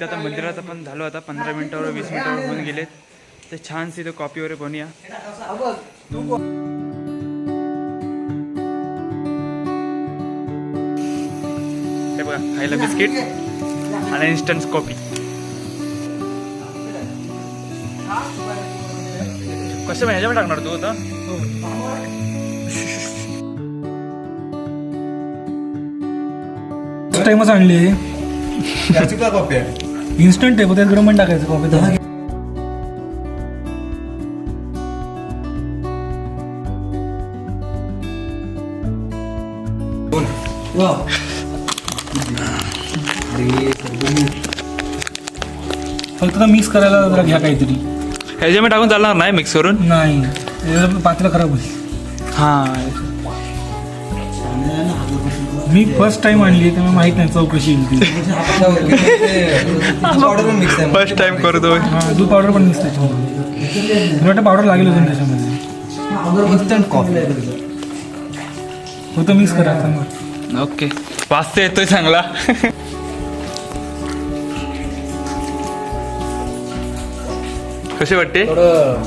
इथं आता मंदिरात आपण झालो आता पंधरा मिनिटावर वीस मिनिटावर होऊन गेलेत. तर छानशी इथं कॉपी वगैरे बनूया हे बघा खायला बिस्किट आणि इन्स्टंट कॉफी कसं ह्याच्यावर टाकणार तू आता? फर्स्ट टाइमच आणली का कॉपी आहे? इन्स्टंट आहे त्यात गरम पण टाकायचं कॉफी तर फक्त मिक्स करायला जरा घ्या काहीतरी. ह्याच्यामध्ये टाकून चालणार नाही मिक्स करून? नाही. पात्र खराब होईल. हां मी फर्स्ट टाइम आणली त्यामुळे माहीत नाही चौकशी येईल ती. ऑर्डर मिक्स आहे फर्स्ट टाइम करतो हा दूध पावडर पण मिक्स त्याच्यामध्ये. मला वाटतं पावडर लागेल अजून त्याच्यामध्ये. इन्स्टंट कॉफी फक्त मिक्स करा चांगलं ओके वाचता येतोय चांगला. कसे वाटते? थोडं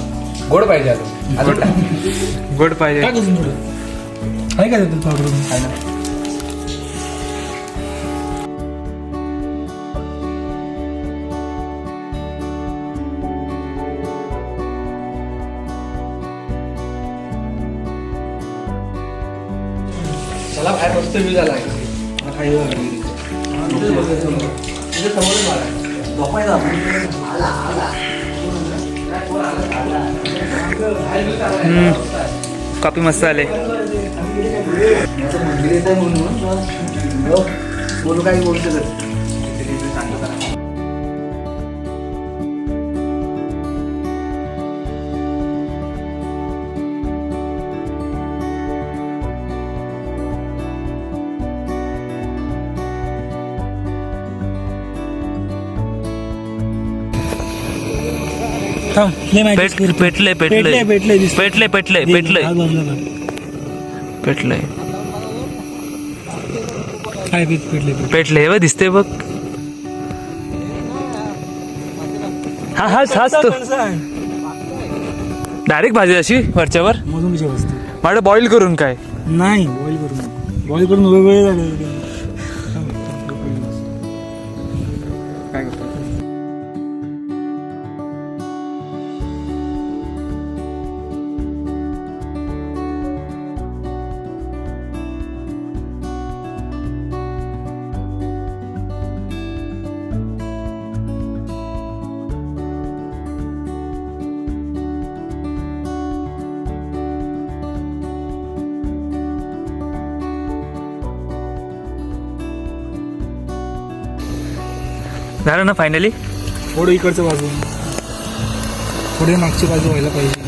गोड पाहिजे अजून. अजून टाक. गोड पाहिजे. टाक अजून थोडं. आहे का त्यात पावडर मला बाहेर मस्त व्ह्यू झाला आपण. कॉपी मस्त आले. मंदिर येत आहे म्हणून. बोलू काही बोलू शकत थांब माहिती पेटले पेटले पेटले पेटले. पेटले पेटले पेटले. पेटले काय पीठ पेटले पेटले पेटले हे बघ. दिसते बघ हा हाच हाच तो डायरेक्ट भाजी अशी वरच्यावर? मधून मला बॉईल करून काय? नाही बॉईल करून बॉईल करून वेगवेगळे झाले. झालं ना फायनली थोडं इकडचं बाजू. थोडे मागची बाजू व्हायला पाहिजे.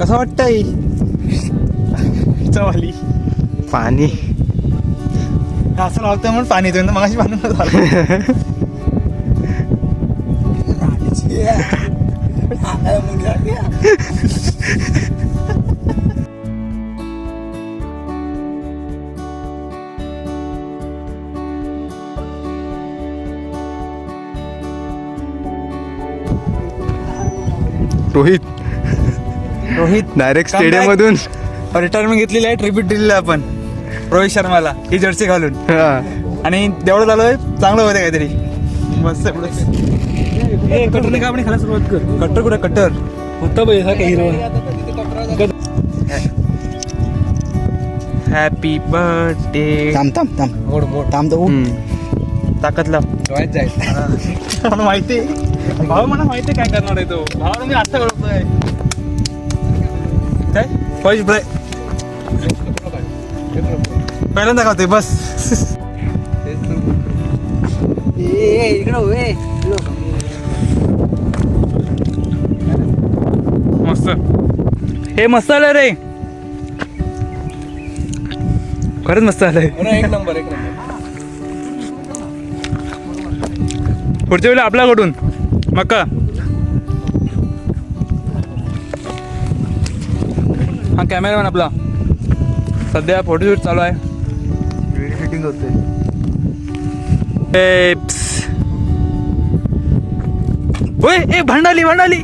कसं वाटतंय? चवाली पाणी. असं लावतं म्हणून पाणी येतं मगाशी पाणी झालं. रोहित. Rohit direct stadium. मधून रिटायरमेंट घेतलेली आहे ट्रिब्यूट दिलेलं आपण. रोहित शर्माला ही जर्सी घालून. आणि तेवढं झालोय चांगलं होतं काहीतरी. मस्त कटर का आपण खायला सुरुवात कर? कट्टर कुठे? कट्टर. होता बघ हा हॅपी बर्थडे थांब थांब थांब. ताकद लाव. जायचं. माहिती आहे. भाऊ मला माहिती काय करणार आहे तो. भावाला मी आता ओळखतोय काय? फर्स्ट ब्राय पहिल्यांदा खावते बस. मस्त. हे मस्त आलं रे. खरंच मस्त आलंय. एक नंबर एक नंबर. पुढच्या वेळेला आपल्याकडून. मका हा कॅमेरामॅन आपला. सध्या फोटोशूट चालू आहे. व्हिडिओ शूटिंग होते. ए भांडाली भांडाली.